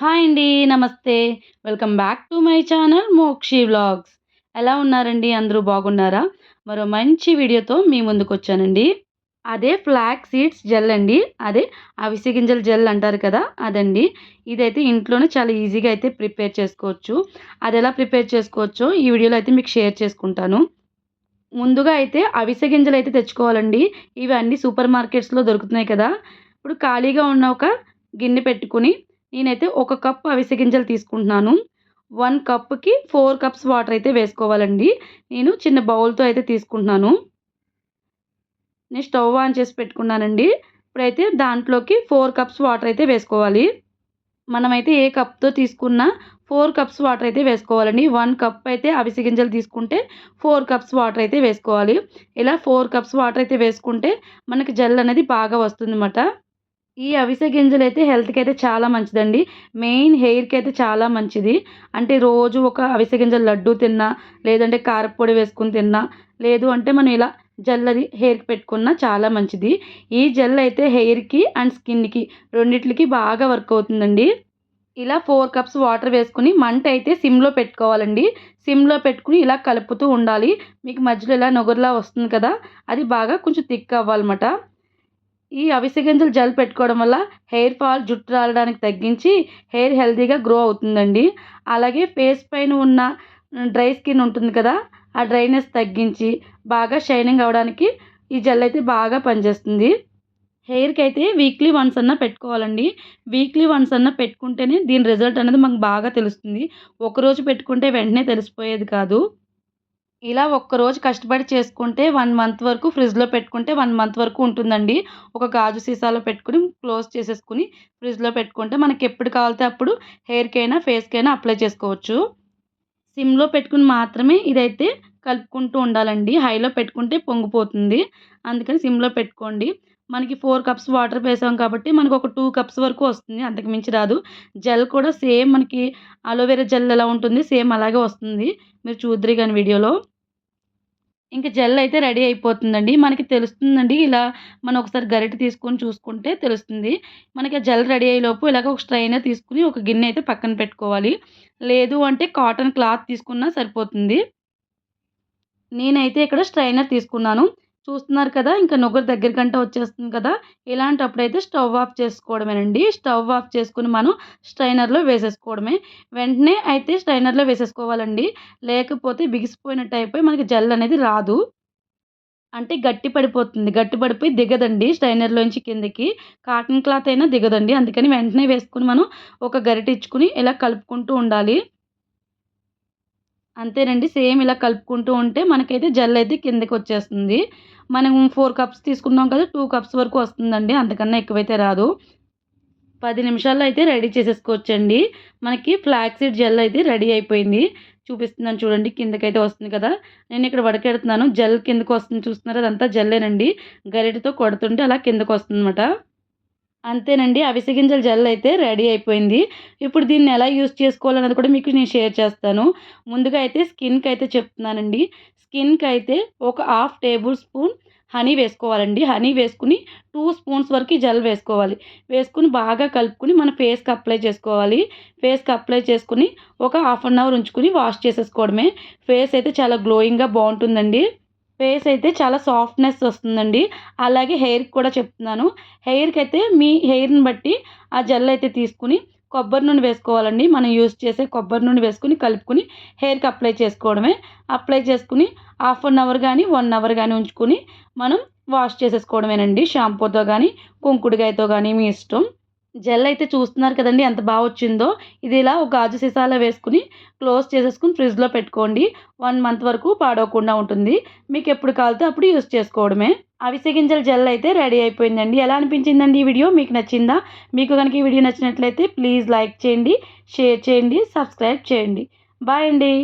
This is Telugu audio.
హాయ్ అండి నమస్తే. Welcome back to my channel Mokshi vlogs. ఎలా ఉన్నారండి? అందరూ బాగున్నారా? మరో మంచి వీడియోతో మీ ముందుకు వచ్చానండి అదే ఫ్లాక్ సీడ్స్ జెల్ అండి. అదే అవిసె గింజల జెల్ అంటారు కదా అదండి. ఇదైతే ఇంట్లోనే చాలా ఈజీగా అయితే ప్రిపేర్ చేసుకోవచ్చు. అది ఎలా ప్రిపేర్ చేసుకోవచ్చో ఈ వీడియోలో అయితే మీకు షేర్ చేసుకుంటాను. ముందుగా అయితే అవిసె గింజలు అయితే తెచ్చుకోవాలండి. ఇవి అన్ని సూపర్ మార్కెట్స్లో దొరుకుతున్నాయి కదా. ఇప్పుడు ఖాళీగా ఉన్న ఒక గిన్నె పెట్టుకుని నేనైతే ఒక కప్ అవిసె గింజలు తీసుకుంటున్నాను. వన్ కప్కి ఫోర్ కప్స్ వాటర్ అయితే వేసుకోవాలండి. నేను చిన్న బౌల్తో అయితే తీసుకుంటున్నాను. నేను స్టవ్ ఆన్ చేసి పెట్టుకున్నానండి. ఇప్పుడైతే దాంట్లోకి ఫోర్ కప్స్ వాటర్ అయితే వేసుకోవాలి. మనమైతే ఏ కప్తో తీసుకున్నా ఫోర్ కప్స్ వాటర్ అయితే వేసుకోవాలండి. వన్ కప్ అయితే అవిసె గింజలు తీసుకుంటే ఫోర్ కప్స్ వాటర్ అయితే వేసుకోవాలి. ఇలా ఫోర్ కప్స్ వాటర్ అయితే వేసుకుంటే మనకి జెల్ అనేది బాగా వస్తుంది అన్నమాట ఈ అవిసె గింజలు అయితే హెల్త్కి అయితే చాలా మంచిదండి. మెయిన్ హెయిర్కి అయితే చాలా మంచిది. అంటే రోజు ఒక అవిసె గింజల లడ్డు తిన్నా లేదంటే కారపొడి వేసుకుని తిన్నా లేదు అంటే మనం ఇలా జెల్ అది హెయిర్కి పెట్టుకున్నా చాలా మంచిది. ఈ జెల్ అయితే హెయిర్కి అండ్ స్కిన్కి రెండిట్లకి బాగా వర్క్ అవుతుందండి. ఇలా ఫోర్ కప్స్ వాటర్ వేసుకుని మంట అయితే సిమ్లో పెట్టుకోవాలండి. సిమ్లో పెట్టుకుని ఇలా కలుపుతూ ఉండాలి. మీకు మధ్యలో ఇలా నొగరులా వస్తుంది కదా అది బాగా కొంచెం థిక్ అవ్వాలన్నమాట. ఈ అవిసె గింజలు జెల్ పెట్టుకోవడం వల్ల హెయిర్ ఫాల్ జుట్టు రాలడానికి తగ్గించి హెయిర్ హెల్తీగా గ్రో అవుతుందండి. అలాగే ఫేస్ పైన ఉన్న డ్రై స్కిన్ ఉంటుంది కదా ఆ డ్రైనెస్ తగ్గించి బాగా షైనింగ్ అవ్వడానికి ఈ జెల్ అయితే బాగా పనిచేస్తుంది. హెయిర్కి అయితే వీక్లీ వన్స్ అన్న పెట్టుకోవాలండి. వీక్లీ వన్స్ అన్న పెట్టుకుంటేనే దీని రిజల్ట్ అనేది మనకు బాగా తెలుస్తుంది. ఒకరోజు పెట్టుకుంటే వెంటనే తెలిసిపోయేది కాదు. ఇలా ఒక్కరోజు కష్టపడి చేసుకుంటే వన్ మంత్ వరకు ఫ్రిడ్జ్లో పెట్టుకుంటే వన్ మంత్ వరకు ఉంటుందండి. ఒక గాజు సీసాలో పెట్టుకుని క్లోజ్ చేసేసుకుని ఫ్రిడ్జ్లో పెట్టుకుంటే మనకి ఎప్పుడు కావాలితే అప్పుడు హెయిర్కైనా ఫేస్కైనా అప్లై చేసుకోవచ్చు. సిమ్లో పెట్టుకుని మాత్రమే ఇదైతే కలుపుకుంటూ ఉండాలండి. హైలో పెట్టుకుంటే పొంగిపోతుంది. అందుకని సిమ్లో పెట్టుకోండి. మనకి ఫోర్ కప్స్ వాటర్ వేసాం కాబట్టి మనకు ఒక టూ కప్స్ వరకు వస్తుంది. అంతకు మించి రాదు. జెల్ కూడా సేమ్ మనకి అలోవెరా జెల్ ఎలా ఉంటుంది సేమ్ అలాగే వస్తుంది. మీరు చూద్దరు కానీ వీడియోలో. ఇంకా జెల్ అయితే రెడీ అయిపోతుందండి. మనకి తెలుస్తుందండి. ఇలా మనం ఒకసారి గరిటె తీసుకొని చూసుకుంటే తెలుస్తుంది. మనకి జెల్ రెడీ అయ్యేలోపు ఇలాగ ఒక స్ట్రైనర్ తీసుకుని ఒక గిన్నె అయితే పక్కన పెట్టుకోవాలి. లేదు అంటే కాటన్ క్లాత్ తీసుకున్నా సరిపోతుంది. నేనైతే ఇక్కడ స్ట్రైనర్ తీసుకున్నాను. చూస్తున్నారు కదా ఇంకా నొగరు దగ్గరికంటే వచ్చేస్తుంది కదా ఇలాంటప్పుడైతే స్టవ్ ఆఫ్ చేసుకోవడమేనండి. స్టవ్ ఆఫ్ చేసుకుని మనం స్ట్రైనర్లో వేసేసుకోవడమే. వెంటనే అయితే స్ట్రైనర్లో వేసేసుకోవాలండి. లేకపోతే బిగిసిపోయినట్టు అయిపోయి మనకి జెల్ అనేది రాదు. అంటే గట్టి పడిపోతుంది. గట్టి పడిపోయి దిగదండి స్ట్రైనర్లోంచి కిందకి. కాటన్ క్లాత్ అయినా దిగదండి. అందుకని వెంటనే వేసుకుని మనం ఒక గరిటె ఇచ్చుకుని ఇలా కలుపుకుంటూ ఉండాలి. అంతేనండి. సేమ్ ఇలా కలుపుకుంటూ ఉంటే మనకైతే జెల్ అయితే కిందకి వచ్చేస్తుంది. మనం ఫోర్ కప్స్ తీసుకున్నాం కదా టూ కప్స్ వరకు వస్తుందండి. అంతకన్నా ఎక్కువైతే రాదు. పది నిమిషాల్లో అయితే రెడీ చేసేసుకోవచ్చండి. మనకి ఫ్లాక్సీడ్ జెల్ అయితే రెడీ అయిపోయింది. చూపిస్తున్నాను చూడండి కిందకైతే వస్తుంది కదా. నేను ఇక్కడ వడకెడుతున్నాను. జెల్ కిందకు వస్తుంది. చూస్తున్నారు? అదంతా జెల్లేనండి. గరిటతో కొడుతుంటే అలా కిందకు వస్తుంది అనమాట అంతేనండి. అవిసె గింజల జెల్ అయితే రెడీ అయిపోయింది. ఇప్పుడు దీన్ని ఎలా యూస్ చేసుకోవాలన్నది కూడా మీకు నేను షేర్ చేస్తాను. ముందుగా అయితే స్కిన్కి అయితే చెప్తున్నానండి. స్కిన్కి అయితే ఒక హాఫ్ టేబుల్ స్పూన్ హనీ వేసుకోవాలండి. హనీ వేసుకుని టూ స్పూన్స్ వరకు జెల్ వేసుకోవాలి. వేసుకుని బాగా కలుపుకుని మన ఫేస్కి అప్లై చేసుకోవాలి. ఫేస్కి అప్లై చేసుకుని ఒక హాఫ్ అన్ అవర్ ఉంచుకుని వాష్ చేసేసుకోవడమే. ఫేస్ అయితే చాలా గ్లోయింగ్గా బాగుంటుందండి. ఫేస్ అయితే చాలా సాఫ్ట్నెస్ వస్తుందండి. అలాగే హెయిర్కి కూడా చెప్తున్నాను. హెయిర్కి అయితే మీ హెయిర్ని బట్టి ఆ జెల్ అయితే తీసుకుని కొబ్బరి నూనె వేసుకోవాలండి. మనం యూజ్ చేసే కొబ్బరి నూనె వేసుకుని కలుపుకుని హెయిర్కి అప్లై చేసుకోవడమే. అప్లై చేసుకుని హాఫ్ అన్ అవర్ కానీ వన్ అవర్ కానీ ఉంచుకొని మనం వాష్ చేసేసుకోవడమేనండి. షాంపూతో కానీ కుంకుడుగాయతో కానీ మీ ఇష్టం. జెల్ అయితే చూస్తున్నారు కదండి ఎంత బాగా వచ్చిందో. ఇది ఇలా ఒక గాజు సీసాలో వేసుకుని క్లోజ్ చేసేసుకుని ఫ్రిడ్జ్లో పెట్టుకోండి. వన్ మంత్ వరకు పాడవకుండా ఉంటుంది. మీకు ఎప్పుడు కావాలితే అప్పుడు యూస్ చేసుకోవడమే. అవిసె గింజల జెల్ అయితే రెడీ అయిపోయిందండి. ఎలా అనిపించిందండి ఈ వీడియో? మీకు నచ్చిందా? మీకు కనుక ఈ వీడియో నచ్చినట్లయితే ప్లీజ్ లైక్ చేయండి షేర్ చేయండి సబ్స్క్రైబ్ చేయండి. బాయ్ అండి.